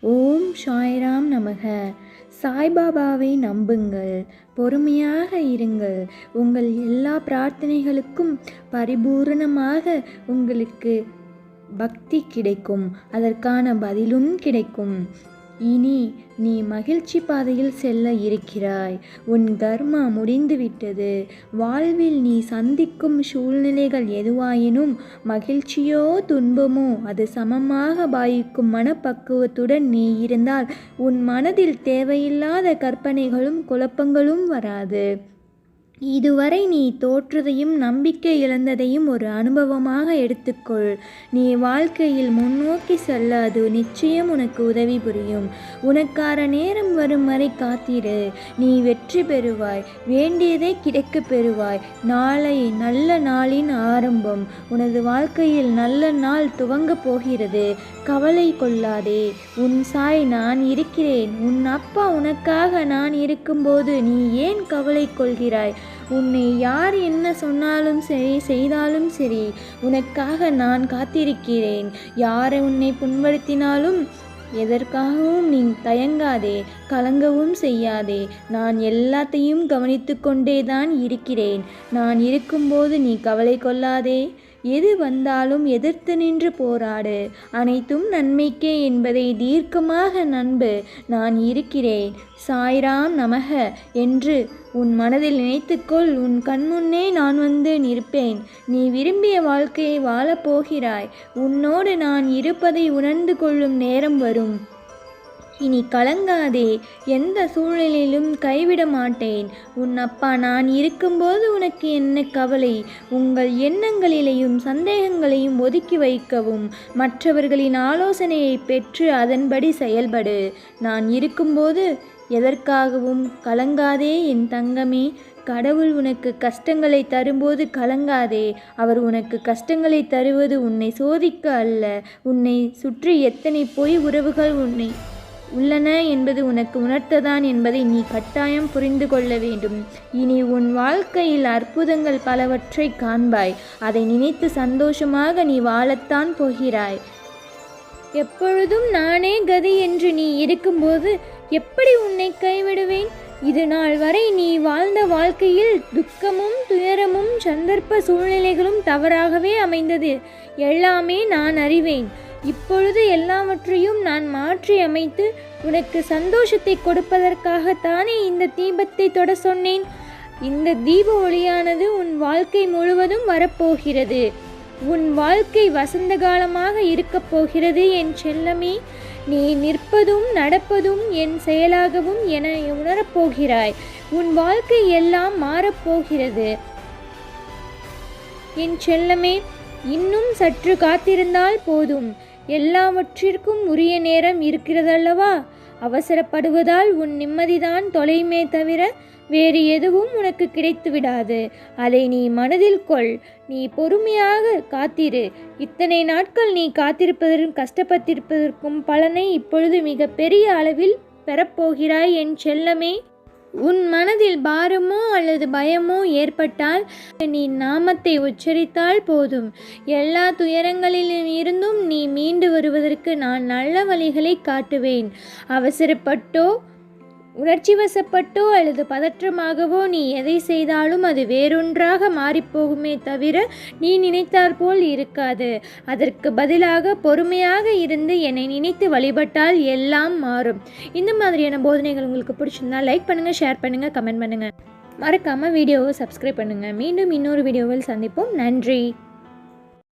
ஓம் சாய்ராம் நமக. சாய்பாபாவை நம்புங்கள். பொறுமையாக இருங்கள். உங்கள் எல்லா பிரார்த்தனைகளுக்கும் பரிபூரணமாக உங்களுக்கு பக்தி கிடைக்கும். அதற்கான பதிலும் கிடைக்கும். இனி நீ மகிழ்ச்சி பாதையில் செல்ல இருக்கிறாய். உன் கர்மா முடிந்துவிட்டது. வாழ்வில் நீ சந்திக்கும் சூழ்நிலைகள் எதுவாயினும் மகிழ்ச்சியோ துன்பமோ அது சமமாக பாதிக்கும் மனப்பக்குவத்துடன் நீ இருந்தால் உன் மனதில் தேவையில்லாத கற்பனைகளும் குழப்பங்களும் வராது. இதுவரை நீ தோற்றதையும் நம்பிக்கை இழந்ததையும் ஒரு அனுபவமாக எடுத்துக்கொள். நீ வாழ்க்கையில் முன்னோக்கி செல்ல அது நிச்சயம் உனக்கு உதவி புரியும். உனக்கார நேரம் வரும் வரை காத்திரு. நீ வெற்றி பெறுவாய். வேண்டியதை கிடைக்க பெறுவாய். நாளை நல்ல நாளின் ஆரம்பம். உனது வாழ்க்கையில் நல்ல நாள் துவங்கப் போகிறது. கவலை கொள்ளாதே. உன் சாய் நான் இருக்கிறேன். உன் அப்பா உனக்காக நான் இருக்கும்போது நீ ஏன் கவலை கொள்கிறாய்? உன்னை யார் என்ன சொன்னாலும் சரி செய்தாலும் சரி உனக்காக நான் காத்திருக்கிறேன். யாரை உன்னை புண்படுத்தினாலும் எதற்காகவும் நீ தயங்காதே கலங்கவும் செய்யாதே. நான் எல்லாத்தையும் கவனித்து கொண்டே தான் இருக்கிறேன். நான் இருக்கும்போது நீ கவலை கொள்ளாதே. எது வந்தாலும் எதிர்த்து நின்று போராடு. அனைத்தும் நன்மைக்கே என்பதை தீர்க்கமாக நண்பு நான் இருக்கிறேன். சாய்ராம் நமக என்று உன் மனதில் நினைத்துக்கொள். உன் கண்முன்னே நான் வந்து நிற்பேன். நீ விரும்பிய வாழ்க்கையை வாழப்போகிறாய். உன்னோடு நான் இருப்பதை உணர்ந்து கொள்ளும் நேரம் வரும். இனி கலங்காதே எந்த சூழ்நிலையிலும் கைவிட மாட்டேன். உன் அப்பா நான் இருக்கும்போது உனக்கு என்ன கவலை? உங்கள் எண்ணங்களிலேயும் சந்தேகங்களையும் ஒதுக்கி வைக்கவும். மற்றவர்களின் ஆலோசனையை பெற்று அதன்படி செயல்படு. நான் இருக்கும்போது எதற்காகவும் கலங்காதே என் தங்கமே. கடவுள் உனக்கு கஷ்டங்களை தரும்போது கலங்காதே. அவர் உனக்கு கஷ்டங்களை தருவது உன்னை சோதிக்க அல்ல. உன்னை சுற்றி எத்தனை பொய் உறவுகள் உன்னை உள்ளன என்பது உனக்கு உணர்த்ததான் என்பதை நீ கட்டாயம் புரிந்து கொள்ள வேண்டும். இனி உன் வாழ்க்கையில் அற்புதங்கள் பலவற்றை காண்பாய். அதை நினைத்து சந்தோஷமாக நீ வாழத்தான் போகிறாய். எப்பொழுதும் நானே கதி என்று நீ இருக்கும்போது எப்படி உன்னை கைவிடுவேன்? இது நாள் வரை நீ வாழ்ந்த வாழ்க்கையில் துக்கமும் துயரமும் சந்தர்ப்ப சூழ்நிலைகளும் தவறாகவே அமைந்தது. எல்லாமே நான் அறிவேன். இப்பொழுது எல்லாவற்றையும் நான் மாற்றி அமைத்து உனக்கு சந்தோஷத்தை கொடுப்பதற்காகத்தானே இந்த தீபத்தை தொட சொன்னேன். இந்த தீப ஒளியானது உன் வாழ்க்கை முழுவதும் வரப்போகிறது. உன் வாழ்க்கை வசந்த காலமாக இருக்கப் போகிறது என் செல்லமே. நீ நிற்பதும் நடப்பதும் என் செயலாகவும் என உணரப்போகிறாய் உன் வாழ்க்கை எல்லாம் மாறப்போகிறது என் செல்லமே இன்னும் சற்று காத்திருந்தால் போதும். எல்லாவற்றிற்கும் உரிய நேரம் இருக்கிறதல்லவா? அவசரப்படுவதால் உன் நிம்மதிதான் தொலைமே தவிர வேறு எதுவும் உனக்கு கிடைத்து விடாது அதை நீ மனதில் கொள். நீ பொறுமையாக காத்திரு. இத்தனை நாட்கள் நீ காத்திருப்பதற்கும் கஷ்டப்பட்டிருப்பதற்கும் பலனை இப்பொழுது மிக பெரிய அளவில் பெறப்போகிறாய் என் செல்லமே. உன் மனதில் பாரமோ அல்லது பயமோ ஏற்பட்டால் நீ நாமத்தை உச்சரித்தால் போதும். எல்லா துயரங்களிலும் இருந்தும் நீ மீண்டு வருவதற்கு நான் நல்ல வழிகளை காட்டுவேன். அவசரப்பட்டோ உணர்ச்சி வசப்பட்டோ அல்லது பதற்றமாகவோ நீ எதை செய்தாலும் அது வேறொன்றாக மாறிப்போகுமே தவிர நீ நினைத்தாற்போல் இருக்காது. அதற்கு பதிலாக பொறுமையாக இருந்து என்னை நினைத்து வழிபட்டால் எல்லாம் மாறும். இந்த மாதிரியான போதனைகள் உங்களுக்கு பிடிச்சிருந்தா லைக் பண்ணுங்கள் ஷேர் பண்ணுங்கள் கமெண்ட் பண்ணுங்கள் மறக்காமல் வீடியோவை சப்ஸ்கிரைப் பண்ணுங்கள் மீண்டும் இன்னொரு வீடியோவில் சந்திப்போம். நன்றி.